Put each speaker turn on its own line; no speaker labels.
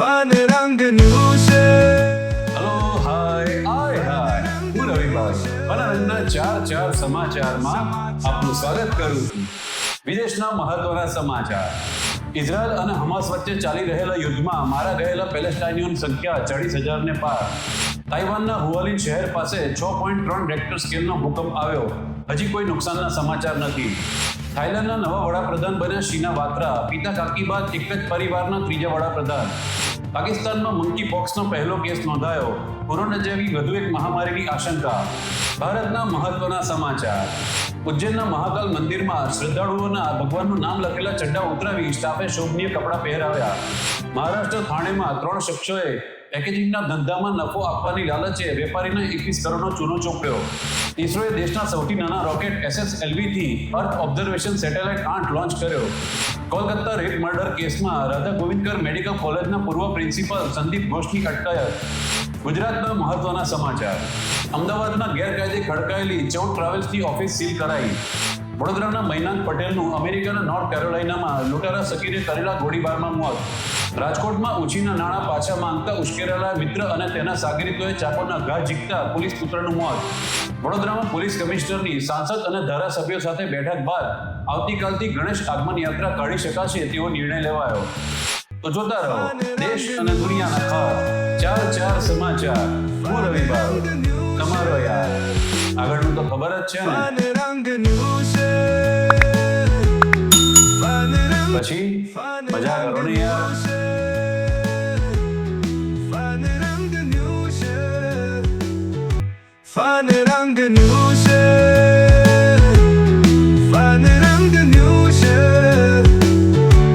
Fun રંગનું છે
hello hi હાય હાય હું રવિભાઈ ચાર ચાર સમાચારમાં આપનું સ્વાગત કરું છું. વિદેશના મહત્વના સમાચાર. ઇઝરાયલ અને હમાસ વચ્ચે ચાલી રહેલા યુદ્ધમાં મારા ગયેલા પેલેસ્ટાઇનીઓની સંખ્યા ચાળીસ હજારને પાર. તાઇવાનના હુઆલિન શહેર પાસે છ પોઈન્ટ ત્રણ રેક્ટર સ્કેલનો ભૂકંપ આવ્યો. હજી કોઈ નુકસાનના સમાચાર નથી. થાઇલેન્ડના નવા વડાપ્રધાન બન્યા શીના વાત્રા. પિતા કાકી બાદ એક જ પરિવારના ત્રીજા વડાપ્રધાન. પાકિસ્તાનમાં મંકી પોક્સનો પહેલો કેસ નોંધાયો. કોરોના જેવી વધુ એક મહામારીની આશંકા. ભારતના મહત્વના સમાચાર. ઉજ્જૈનના મહાકાલ મંદિરમાં શ્રદ્ધાળુઓના ભગવાનનું નામ લખેલા ચડ્ડા ઉતરાવી સ્ટાફે શોભનીય કપડાં પહેરાવ્યા. મહારાષ્ટ્ર થાણેમાં ત્રણ શખ્સોએ પેકેજિંગના ધંધામાં નફો આપવાની લાલચે વેપારીને એકવીસ કરોડનો ચૂનો ચોપ્યો ઇસરોએ દેશના સૌથી નાના રોકેટ એસએસએલવીથી અર્થ ઓબ્ઝર્વેશન સેટેલાઇટ આઠ લોન્ચ કર્યો. કોલકાતા રેપ મર્ડર કેસમાં રાધા ગોવિંદકર મેડિકલ કોલેજના પૂર્વ પ્રિન્સિપલ સંદીપ ઘોષની અટકાયત. ગુજરાતના મહત્વના સમાચાર. અમદાવાદના ગેરકાયદે ખડકાયેલી ચૌદ ટ્રાવેલ્સની ઓફિસ સીલ કરાઈ. વડોદરાના મૈનાક પટેલનું અમેરિકાના નોર્થ કેરોલાઇનામાં લૂંટારા સકીરે કરેલા ગોળીબારમાં મોત. રાજકોટમાં ઉછીના નાણાં પાછા માંગતા ઉશ્કેરાયેલા મિત્ર અને તેના સાગરીતોએ ચાકોના ઘા ઝીકતા પોલીસ પુત્રનું મોત. વડોદરામાં પોલીસ કમિશનરની સાંસદ અને ધારાસભ્યો સાથે બેઠક બાદ આવતીકાલથી ગણેશ આગમન યાત્રા કાઢી શકાશે તેવો નિર્ણય લેવાયો. તો જોતા રહો, દેશ અને દુનિયાના ખાસ ચાર ચાર સમાચાર. હું રવિભાઈ તમારો યાર. આગળનું તો ખબર જ છે ને. પછી મજા કરો ને યાર
ફન રંગનું છે ફન રંગનું છે